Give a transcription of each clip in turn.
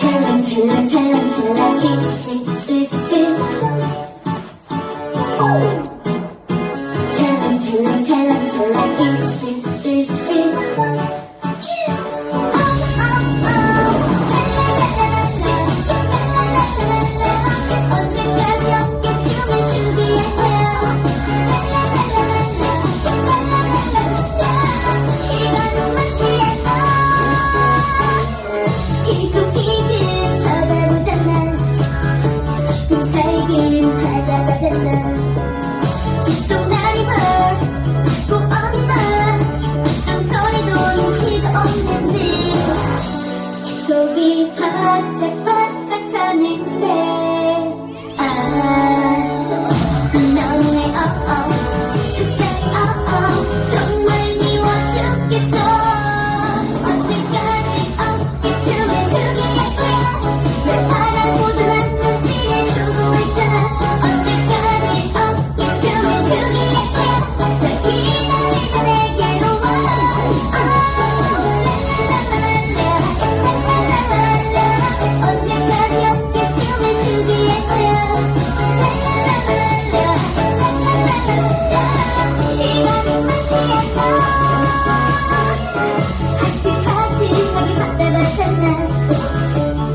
찰랑찰랑찰랑찰랑 으쓱 으쓱 찰랑찰랑찰랑찰랑 으쓱 what 빼봤잖아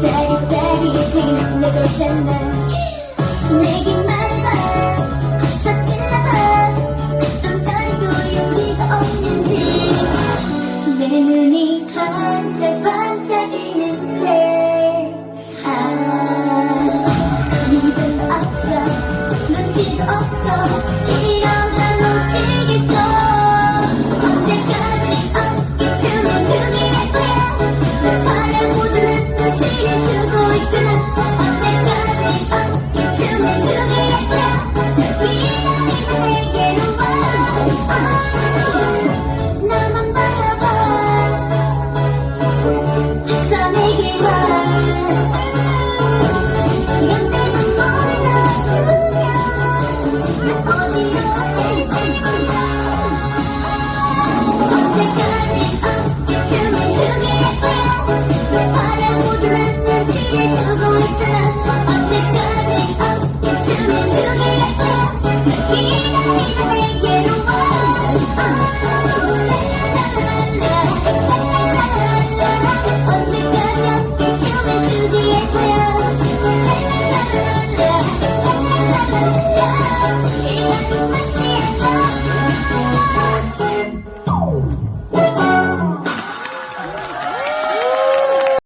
짜릿 짜릿 그냥 내거잖아 내게 말해봐 어서 들려봐 어떤 용기가 없는지 내 눈이 반짝반짝이는데 아 이유도 없어. 눈치도 없어.